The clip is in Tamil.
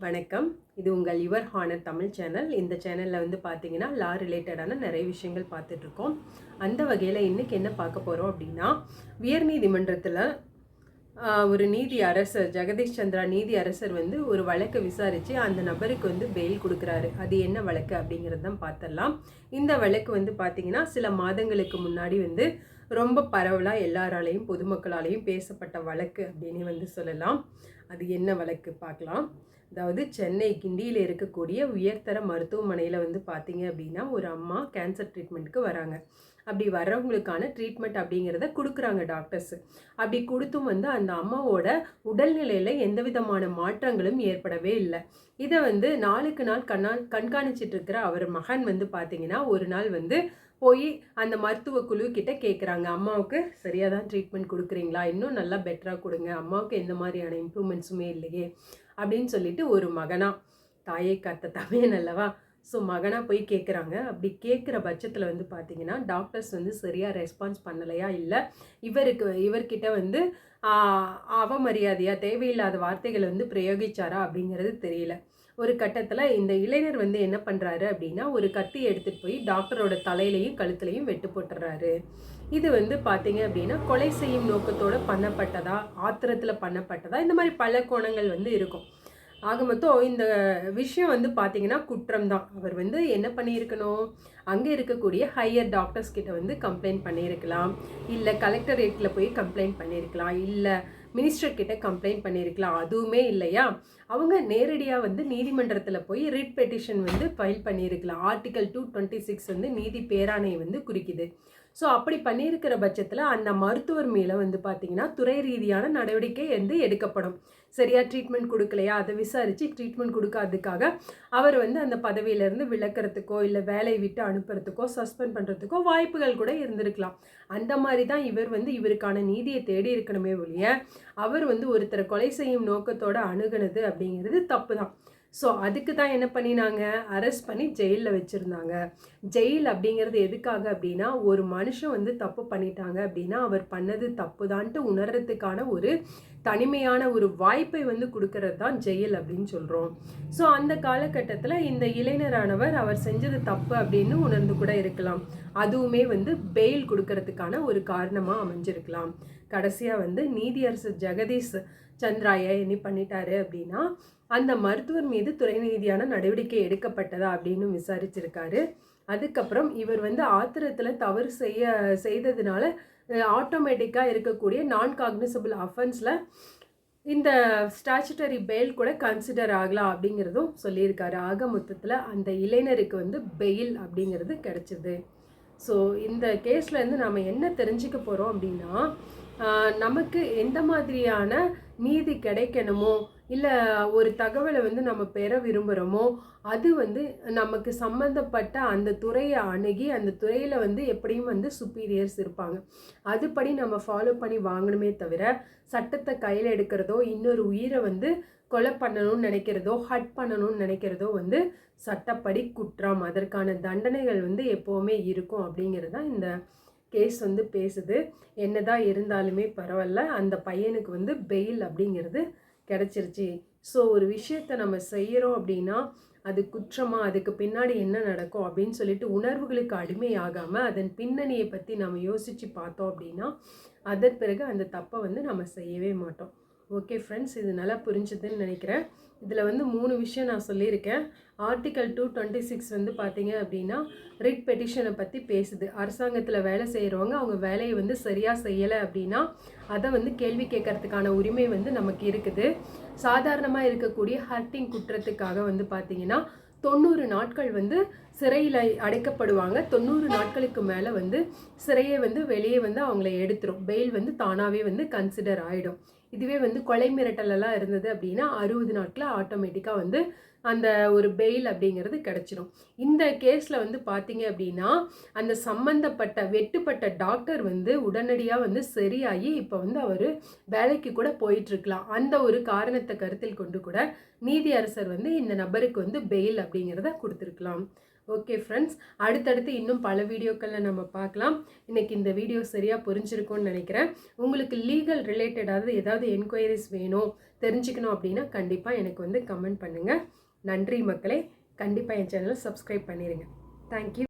வணக்கம். இது உங்கள் யுவர் ஹானர் தமிழ் சேனல். இந்த சேனலில் வந்து பார்த்தீங்கன்னா லா ரிலேட்டடான நிறைய விஷயங்கள் பார்த்துட்ருக்கோம் அந்த வகையில் இன்றைக்கி என்ன பார்க்க போகிறோம் அப்படின்னா உயர்நீதிமன்றத்தில் ஒரு நீதி அரசர் ஜெகதீஷ் சந்திரா நீதி அரசர் வந்து ஒரு வழக்கை விசாரித்து அந்த நபருக்கு வந்து பெயில் கொடுக்குறாரு. அது என்ன வழக்கு அப்படிங்கிறது தான் பார்த்துடலாம் இந்த வழக்கு வந்து பார்த்திங்கன்னா சில மாதங்களுக்கு முன்னாடி வந்து ரொம்ப பரவலாக எல்லாராலையும் பொதுமக்களாலையும் பேசப்பட்ட வழக்கு அப்படின்னு வந்து சொல்லலாம். அது என்ன வழக்கு பார்க்கலாம் அதாவது சென்னை கிண்டியில் இருக்கக்கூடிய உயர்தர மருத்துவமனையில் வந்து பார்த்தீங்க அப்படின்னா ஒரு அம்மா கேன்சர் ட்ரீட்மெண்ட்டுக்கு வராங்க. அப்படி வர்றவங்களுக்கான ட்ரீட்மெண்ட் அப்படிங்கிறத கொடுக்குறாங்க டாக்டர்ஸ் அப்படி கொடுத்தும் வந்து அந்த அம்மாவோட உடல்நிலையில் எந்த விதமான மாற்றங்களும் ஏற்படவே இல்லை. இதை வந்து நாளுக்கு நாள் கண்ணா கண்காணிச்சிட்டு இருக்கிற அவர் மகன் வந்து பார்த்தீங்கன்னா ஒரு நாள் வந்து போய் அந்த மருத்துவ குழு கிட்ட கேட்குறாங்க அம்மாவுக்கு சரியாக தான் ட்ரீட்மெண்ட் கொடுக்குறீங்களா? இன்னும் நல்லா பெட்டராக கொடுங்க. அம்மாவுக்கு எந்த மாதிரியான இம்ப்ரூவ்மெண்ட்ஸுமே இல்லையே. அப்படின்னு சொல்லிட்டு ஒரு மகனா தாயை காத்த தமையன் அல்லவா? ஸோ மகனாக போய் கேட்குறாங்க அப்படி கேட்குற பட்சத்தில் வந்து பார்த்தீங்கன்னா டாக்டர்ஸ் வந்து சரியாக ரெஸ்பான்ஸ் பண்ணலையா? இல்லை இவருக்கு இவர்கிட்ட வந்து அவமரியாதையாக தேவையில்லாத வார்த்தைகளை வந்து பிரயோகிச்சாரா அப்படிங்கிறது தெரியல. ஒரு கட்டத்தில் இந்த இளைஞர் வந்து என்ன பண்ணுறாரு அப்படின்னா ஒரு கத்தி எடுத்துகிட்டு போய் டாக்டரோட தலையிலையும் கழுத்துலையும் வெட்டு போட்டுறாரு. இது வந்து பார்த்தீங்க அப்படின்னா கொலை செய்யும் நோக்கத்தோடு பண்ணப்பட்டதா? ஆத்திரத்தில் பண்ணப்பட்டதா? இந்த மாதிரி பல கோணங்கள் வந்து இருக்கும். ஆக மொத்தம் இந்த விஷயம் வந்து பார்த்தீங்கன்னா குற்றம் தான் அவர் வந்து என்ன பண்ணியிருக்கணும்? அங்கே இருக்கக்கூடிய ஹையர் டாக்டர்ஸ் கிட்ட வந்து கம்ப்ளைண்ட் பண்ணியிருக்கலாம். இல்லை கலெக்டரேட்டில் போய் கம்ப்ளைண்ட் பண்ணியிருக்கலாம். இல்லை மினிஸ்டர் கிட்ட கம்ப்ளைண்ட் பண்ணியிருக்கலாம். அதுவுமே இல்லையா? அவங்க நேரடியாக வந்து நீதிமன்றத்தில் போய் ரிட் பெட்டிஷன் வந்து ஃபைல் பண்ணியிருக்கலாம். ஆர்டிகல் டூ டுவெண்ட்டி சிக்ஸ் வந்து நீதி பேராணை வந்து குறிக்குது. ஸோ அப்படி பண்ணியிருக்கிற பட்சத்தில் அந்த மருத்துவர் மேலே வந்து பார்த்தீங்கன்னா துறை ரீதியான நடவடிக்கை வந்து எடுக்கப்படும். சரியா ட்ரீட்மெண்ட் கொடுக்கலையா? அதை விசாரித்து ட்ரீட்மெண்ட் கொடுக்காததுக்காக அவர் வந்து அந்த பதவியிலேருந்து விளக்கிறதுக்கோ இல்லை வேலையை விட்டு அனுப்புறதுக்கோ சஸ்பெண்ட் பண்ணுறதுக்கோ வாய்ப்புகள் கூட இருந்திருக்கலாம். அந்த மாதிரி தான் இவர் வந்து இவருக்கான நீதியை தேடி இருக்கணுமே ஒழிய அவர் வந்து ஒருத்தரை கொலை செய்யும் நோக்கத்தோடு அணுகுனது அப்படிங்கிறது தப்பு தான் ஸோ அதுக்கு தான் என்ன பண்ணினாங்க? அரெஸ்ட் பண்ணி ஜெயிலில் வச்சுருந்தாங்க. ஜெயில் அப்படிங்கிறது எதுக்காக அப்படின்னா ஒரு மனுஷன் வந்து தப்பு பண்ணிட்டாங்க அப்படின்னா அவர் பண்ணது தப்பு தான்ட்டு உணர்றதுக்கான ஒரு தனிமையான ஒரு வாய்ப்பை வந்து கொடுக்கறது தான் ஜெயில் அப்படின்னு சொல்கிறோம் ஸோ அந்த காலகட்டத்தில் இந்த இளைஞரானவர் அவர் செஞ்சது தப்பு அப்படின்னு உணர்ந்து கூட இருக்கலாம். அதுவுமே வந்து பெயில் கொடுக்கறதுக்கான ஒரு காரணமாக அமைஞ்சிருக்கலாம். கடைசியாக வந்து நீதியரசர் ஜெகதீஷ் சந்திராய என்ன பண்ணிட்டாரு அப்படின்னா அந்த மருத்துவர் மீது துறை நீதியான நடவடிக்கை எடுக்கப்பட்டதா அப்படின்னு விசாரிச்சிருக்காரு. அதுக்கப்புறம் இவர் வந்து ஆத்திரத்தில் தவறு செய்ய செய்ததுனால ஆட்டோமேட்டிக்காக இருக்கக்கூடிய நான் காக்னிசபிள் அஃபென்ஸில் இந்த ஸ்டாச்சுட்டரி பெயில் கூட கன்சிடர் ஆகலாம் அப்படிங்கிறதும் சொல்லியிருக்காரு. ஆக மொத்தத்தில் அந்த இளைஞருக்கு வந்து பெயில் அப்படிங்கிறது கிடச்சிது ஸோ இந்த கேஸ்லேருந்து நம்ம என்ன தெரிஞ்சுக்க போகிறோம் அப்படின்னா நமக்கு எந்த மாதிரியான நீதி கிடைக்கணுமோ இல்லை ஒரு தகவலை வந்து நம்ம பெற விரும்புகிறோமோ அது வந்து நமக்கு சம்மந்தப்பட்ட அந்த துறையை அணுகி அந்த துறையில் வந்து எப்படியும் வந்து சுப்பீரியர்ஸ் இருப்பாங்க. அதுபடி நம்ம ஃபாலோ பண்ணி வாங்கணுமே தவிர சட்டத்தை கையில் எடுக்கிறதோ இன்னொரு உயிரை வந்து கொலை பண்ணணும்னு நினைக்கிறதோ ஹட் பண்ணணும்னு நினைக்கிறதோ வந்து சட்டப்படி குற்றம். அதற்கான தண்டனைகள் வந்து எப்போவுமே இருக்கும் அப்படிங்கிறது தான் இந்த கேஸ் வந்து பேசுது. என்னதான் இருந்தாலுமே பரவாயில்ல அந்த பையனுக்கு வந்து பெயில் அப்படிங்கிறது கிடச்சிருச்சு. ஸோ ஒரு விஷயத்தை நம்ம செய்கிறோம் அப்படின்னா அது குற்றமாக அதுக்கு பின்னாடி என்ன நடக்கும் அப்படின்னு சொல்லிட்டு உணர்வுகளுக்கு அடிமையாகாமல் அதன் பின்னணியை பற்றி நம்ம யோசித்து பார்த்தோம் அப்படின்னா அதன் பிறகு அந்த தப்பை வந்து நம்ம செய்யவே மாட்டோம். ஓகே ஃப்ரெண்ட்ஸ் இது நல்லா புரிஞ்சுதுன்னு நினைக்கிறேன். இதில் வந்து மூணு விஷயம் நான் சொல்லியிருக்கேன். ஆர்டிகல் டூ டுவெண்ட்டி சிக்ஸ் வந்து பார்த்தீங்க அப்படின்னா ரிட் பெட்டிஷனை பற்றி பேசுது. அரசாங்கத்தில் வேலை செய்கிறவங்க அவங்க வேலையை வந்து சரியாக செய்யலை அப்படின்னா அதை வந்து கேள்வி கேட்கறதுக்கான உரிமை வந்து நமக்கு இருக்குது. சாதாரணமாக இருக்கக்கூடிய ஹர்ட்டிங் குற்றத்துக்காக வந்து பார்த்திங்கன்னா தொண்ணூறு நாட்கள் வந்து சிறையில் அடைக்கப்படுவாங்க. தொண்ணூறு நாட்களுக்கு மேலே வந்து சிறையை வந்து வெளியே வந்து அவங்கள எடுத்துரும். பெயில் வந்து தானாகவே வந்து கன்சிடர் ஆகிடும் இதுவே வந்து கொலை மிரட்டலெல்லாம் இருந்தது அப்படின்னா அறுபது நாட்களில் ஆட்டோமேட்டிக்காக வந்து அந்த ஒரு பெயில் அப்படிங்கிறது கிடச்சிரும். இந்த கேஸில் வந்து பார்த்தீங்க அப்படின்னா அந்த சம்மந்தப்பட்ட வெட்டுப்பட்ட டாக்டர் வந்து உடனடியாக வந்து சரியாகி இப்போ வந்து அவர் வேலைக்கு கூட போயிட்டுருக்கலாம். அந்த ஒரு காரணத்தை கருத்தில் கொண்டு கூட நீதியரசர் வந்து இந்த நபருக்கு வந்து பெயில் அப்படிங்கிறத கொடுத்துருக்கலாம். ஓகே ஃப்ரெண்ட்ஸ் அடுத்தடுத்து இன்னும் பல வீடியோக்களில் நம்ம பார்க்கலாம். இன்னைக்கு இந்த வீடியோ சரியாக புரிஞ்சிருக்கும்னு நினைக்கிறேன். உங்களுக்கு லீகல் ரிலேட்டடாவது ஏதாவது என்கொயரிஸ் வேணும் தெரிஞ்சுக்கணும் அப்படின்னா கண்டிப்பாக எனக்கு வந்து கமெண்ட் பண்ணுங்கள் நன்றி மக்களே. கண்டிப்பாக என் சேனலை சப்ஸ்கிரைப் பண்ணிடுங்க தேங்க்யூ